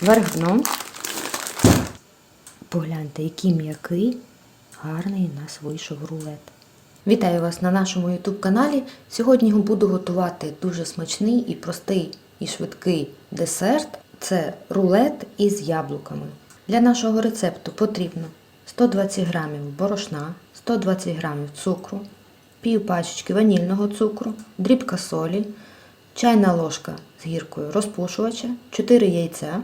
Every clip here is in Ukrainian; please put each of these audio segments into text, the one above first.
вверх дном. Погляньте, який м'який, гарний у нас вийшов рулет. Вітаю вас на нашому YouTube каналі. Сьогодні буду готувати дуже смачний і простий і швидкий десерт. Це рулет із яблуками. Для нашого рецепту потрібно 120 грамів борошна, 120 грамів цукру, пів пачечки ванільного цукру, дрібка солі, чайна ложка з гіркою розпушувача, 4 яйця,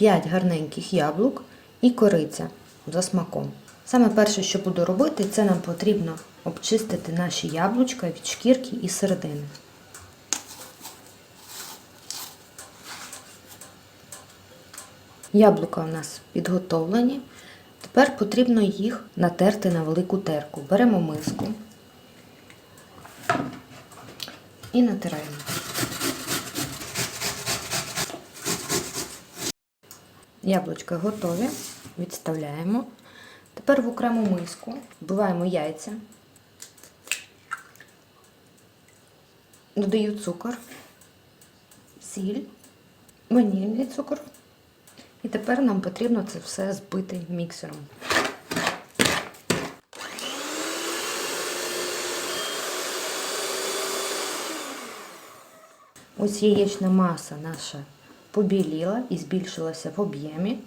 5 гарненьких яблук і кориця за смаком. Саме перше, що буду робити, це нам потрібно обчистити наші яблучка від шкірки і середини. Яблука у нас підготовлені. Тепер потрібно їх натерти на велику терку. Беремо миску і натираємо. Яблучка готові, відставляємо. Тепер в окрему миску вбиваємо яйця, додаю цукор, сіль, ванільний цукор. І тепер нам потрібно це все збити міксером. Ось яєчна маса наша побіліла і збільшилася в об'ємі.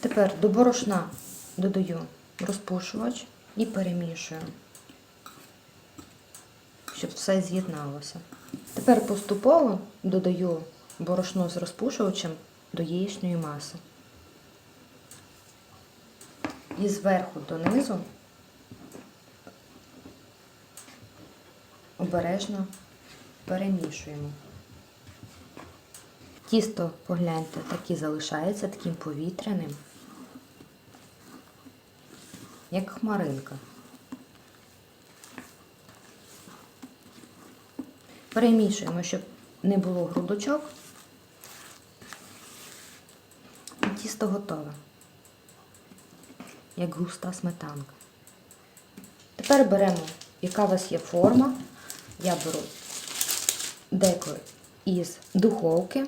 Тепер до борошна додаю розпушувач і перемішую, щоб все з'єдналося. Тепер поступово додаю борошно з розпушувачем до яєчної маси. І зверху донизу обережно перемішуємо. Тісто, погляньте, так і залишається таким повітряним, як хмаринка. Перемішуємо, щоб не було грудочок. І тісто готове, як густа сметанка. Тепер беремо, яка у вас є форма. Я беру деко із духовки,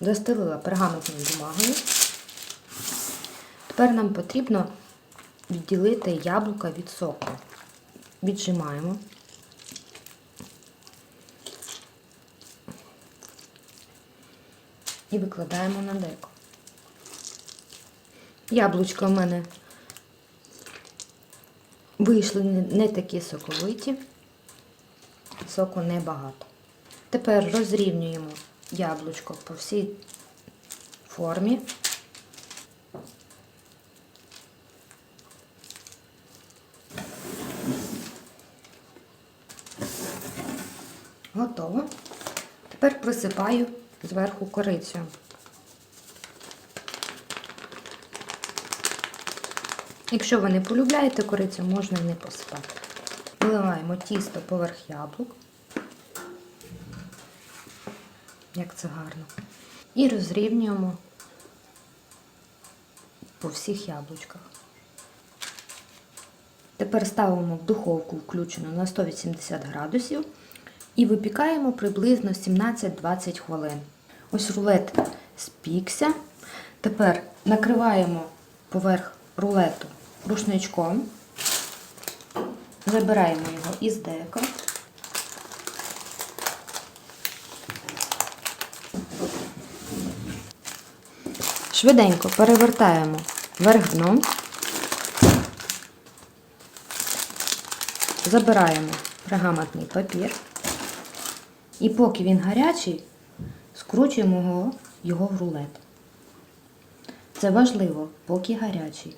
застелила пергаментною бумагою. Тепер нам потрібно відділити яблука від соку. Віджимаємо. І викладаємо на деко. Яблучка в мене вийшли не такі соковиті, соку небагато. Тепер розрівнюємо яблучко по всій формі. Готово. Тепер присипаю зверху корицю. Якщо ви не полюбляєте корицю, можна і не посипати. Виливаємо тісто поверх яблук. Як це гарно. І розрівнюємо по всіх яблучках. Тепер ставимо в духовку включену на 180 градусів і випікаємо приблизно 17-20 хвилин. Ось рулет спікся. Тепер накриваємо поверх рулету рушничком, забираємо його із дека. Швиденько перевертаємо вверх дном, забираємо пергаментний папір. І поки він гарячий, скручуємо його, в рулет. Це важливо, поки гарячий.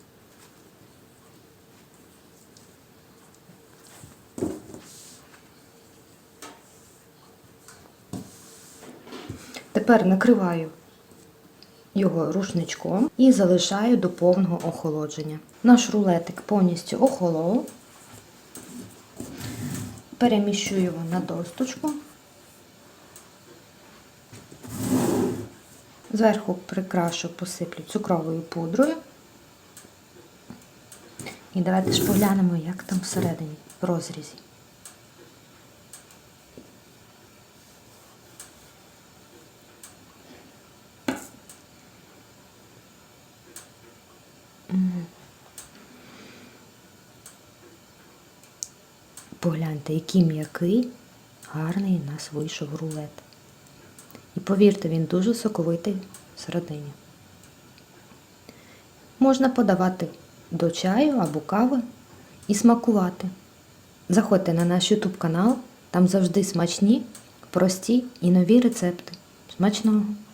Тепер накриваю його рушничком і залишаю до повного охолодження. Наш рулетик повністю охолов. Переміщую його на досточку. Зверху прикрашу, посиплю цукровою пудрою. І давайте ж поглянемо, як там всередині в розрізі. Погляньте, який м'який, гарний у нас вийшов рулет. І повірте, він дуже соковитий всередині. Можна подавати до чаю або кави і смакувати. Заходьте на наш YouTube канал, там завжди смачні, прості і нові рецепти. Смачного!